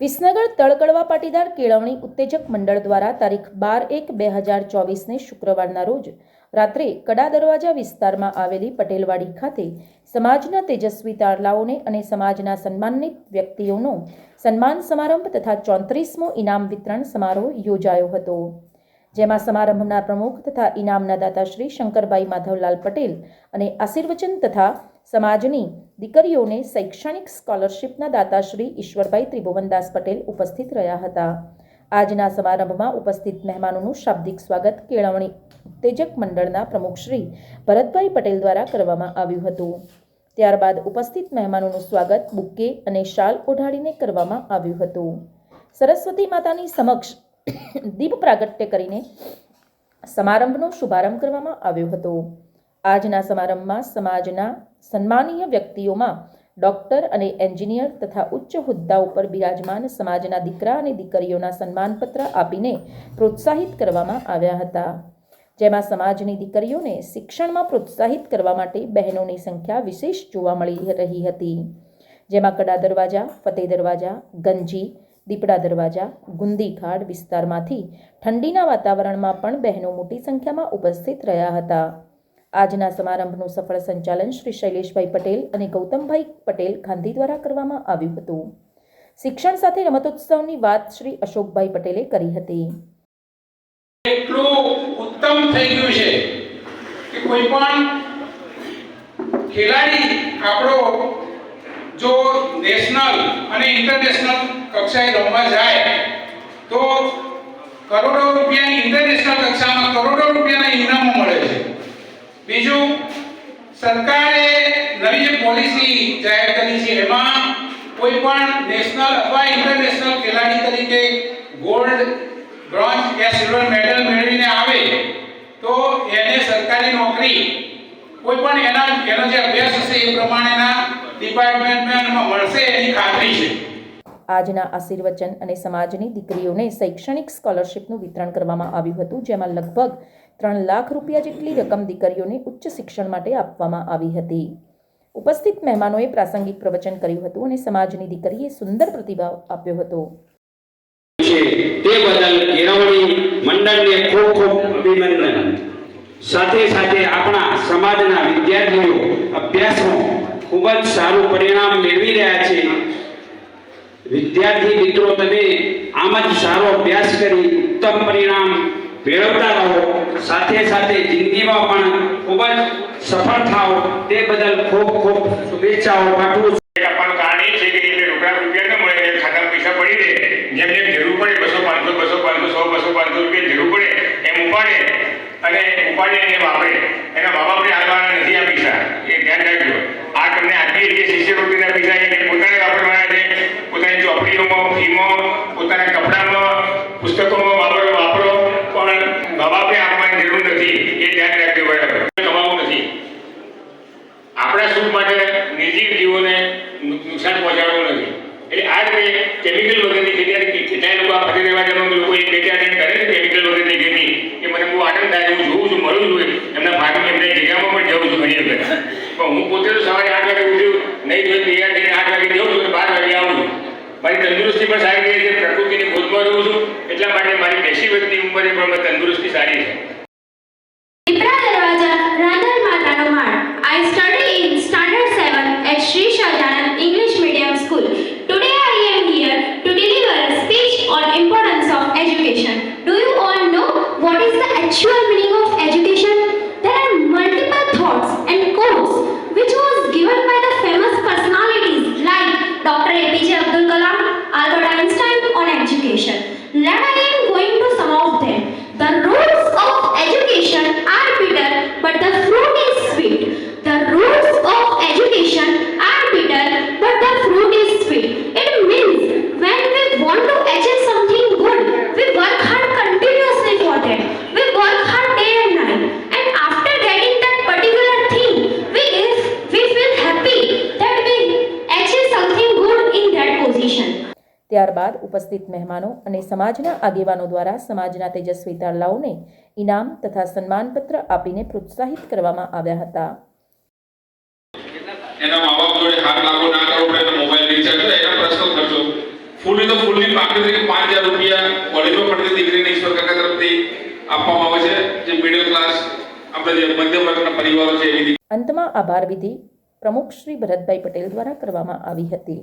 વિસનગર તળકડવા પાટીદાર કેળવણી ઉત્તેજક મંડળ દ્વારા તારીખ બાર એક બે હજાર ચોવીસને શુક્રવારના રોજ રાત્રે કડા દરવાજા વિસ્તારમાં આવેલી પટેલવાડી ખાતે સમાજના તેજસ્વી તારલાઓને અને સમાજના સન્માનિત વ્યક્તિઓનો સન્માન સમારંભ તથા ચોત્રીસમો ઇનામ વિતરણ સમારોહ યોજાયો હતો. જેમાં સમારંભના પ્રમુખ તથા ઇનામના દાતા શ્રી શંકરભાઈ માધવલાલ પટેલ અને આશીર્વચન તથા સમાજની દીકરીઓને શૈક્ષણિક સ્કોલરશિપના દાતા શ્રી ઈશ્વરભાઈ ત્રિભુવનદાસ પટેલ ઉપસ્થિત રહ્યા હતા. આજના સમારંભમાં ઉપસ્થિત મહેમાનોનું શાબ્દિક સ્વાગત કેળવણી ઉત્તેજક મંડળના પ્રમુખ શ્રી ભરતભાઈ પટેલ દ્વારા કરવામાં આવ્યું હતું. ત્યારબાદ ઉપસ્થિત મહેમાનોનું સ્વાગત બુકે અને શાલ ઓઢાડીને કરવામાં આવ્યું હતું. સરસ્વતી માતાની સમક્ષ દીપ પ્રાગટ્ય કરીને સમારંભનો શુભારંભ કરવામાં આવ્યો હતો. આજના સમારંભમાં સમાજના સન્માનીય વ્યક્તિઓમાં ડોક્ટર અને એન્જિનિયર તથા ઉચ્ચ હોદ્દા ઉપર બિરાજમાન સમાજના દીકરા અને દીકરીઓના સન્માનપત્ર આપીને પ્રોત્સાહિત કરવામાં આવ્યા હતા. જેમાં સમાજની દીકરીઓને શિક્ષણમાં પ્રોત્સાહિત કરવા માટે બહેનોની સંખ્યા વિશેષ જોવા મળી રહી હતી. જેમાં કડા દરવાજા, ફતેહ દરવાજા, ગંજી, દીપડા દરવાજા, ગુંદી ખાડ વિસ્તારમાંથી ઠંડીના વાતાવરણમાં પણ બહેનો મોટી સંખ્યામાં ઉપસ્થિત રહ્યા હતા. આજના સમારંભનું સફળ સંચાલન શ્રી શૈલેષભાઈ પટેલ અને ગૌતમભાઈ પટેલ ગાંધી દ્વારા કરવામાં આવ્યું હતું. શિક્ષણ સાથે રમતોત્સવની વાત શ્રી અશોકભાઈ પટેલે કરી હતી. ઉત્તમ થઈ ગયું છે કે કોઈ પણ ખેલાડી આપણો જો નેશનલ અને ઇન્ટરનેશનલ કક્ષાએ રમવા જાય, તો કરોડો રૂપિયાની ઇન્ટરનેશનલ કક્ષામાં કરોડો રૂપિયાના ઇનામો મળે છે. બીજું, સરકારે નવી જે પોલિસી જાહેર કરી છે, એમાં કોઈ પણ નેશનલ અથવા ઇન્ટરનેશનલ ખેલાડી તરીકે ગોલ્ડ, બ્રોન્ઝ કે સિલ્વર મેડલ મેળવીને આવે, તો એને સરકારી નોકરી કોઈ પણ એના, એનો જે અભ્યાસ હશે એ પ્રમાણેના ડિપાર્ટમેન્ટમાં મળશે એની ખાતરી છે. આજના આશીર્વચન અને સમાજની દીકરીઓને શૈક્ષણિક સ્કોલરશિપનું વિતરણ કરવામાં આવ્યું હતું, જેમાં લગભગ ત્રણ લાખ રૂપિયા જેટલી રકમ દીકરીઓને ઉચ્ચ શિક્ષણ માટે આપવામાં આવી હતી. ઉપસ્થિત મહેમાનોએ પ્રાસંગિક પ્રવચન કર્યું હતું અને સમાજની દીકરીએ સુંદર પ્રતિભાવ આપ્યો હતો. તે બદલ કેળવણી મંડળને ખૂબ ખૂબ અભિનંદન. સાથે સાથે આપણા સમાજના વિદ્યાર્થીઓ અભ્યાસમાં ખૂબ જ સારું પરિણામ મેળવી રહ્યા છે. વિદ્યાર્થી મિત્રો, તમે આમ જ સારો અભ્યાસ કરી ઉત્તમ પરિણામ મેળવતા રહો. સાથે સાથે જિંદગીમાં પણ ખૂબ જ સફળ થાઓ. તે બદલ ખૂબ ખૂબ શુભેચ્છાઓ પાઠવું છું. કારણ એ છે કે મળે પૈસા પડી રહે. જરૂર પડે બસો, પાંચસો બસો, પાંચસો, સો, બસો, પાંચસો રૂપિયા જરૂર પડે, એમ ઉપાડે અને ઉપાડીને એને એના મા બાપને નથી આ એ ધ્યાન રાખજો. આ તમને આપીએ છીએ શિષ્યવૃત્તિના પૈસા. એ પોતાને વાપરવાના પોતાની ચોપડીઓમાં પોતાના કપડામાં આપણા સુખ માટે નિર્જીવ જીવોને નુકસાન પહોંચાડવું નથી. એટલે આ રીતે કેમિકલ વગરની ખેતી કેટલાય લોકો આ ફરી રહેવા જવાનું, લોકો એક બે ચાર કરે છે કેમિકલ વગરની ખેતી, એ મને બહુ આનંદ થાય હું જોઉં છું મળું છું એમના ફાર્મ એમના જગ્યામાં પણ જાઉં છું ઘણી વખત. પણ હું પોતે તો સવારે આઠ વાગે ઉઠ્યું નહીં જોઈ તૈયાર થઈને આઠ વાગે જઉં છું અને બાર વાગે આવું છું. મારી તંદુરસ્તી પણ સારી રહે છે, પ્રકૃતિની ગોદમાં રહું છું. એટલા માટે મારી બેસી વર્ષની ઉંમરે પણ તંદુરસ્તી સારી છે. Dr. APJ Abdul Kalam, Albert Einstein on education. That ત્યારબાદ ઉપસ્થિત મહેમાનો અને સમાજના આગેવાનો દ્વારા સમાજના તેજસ્વી તારલાઓને ઇનામ તથા સન્માનપત્ર આપીને પ્રોત્સાહિત કરવામાં આવ્યા હતા. એના મા બાપ જોડે હાથ લાગો ના કરવો પડે મોબાઈલ રિચાર્જ તો એના પ્રશ્નો ખર્ચો ફૂલની તો ફૂલની બાકી તરીકે પાંચ હજાર રૂપિયા કોલેજમાં પડતી દીકરીને ઈશ્વર કાકા તરફથી આપવામાં આવે છે. જે મિડલ ક્લાસ આપણે જે મધ્યમ વર્ગના પરિવારો છે એવી અંતમાં આભાર વિધિ પ્રમુખ શ્રી ભરતભાઈ પટેલ દ્વારા કરવામાં આવી હતી.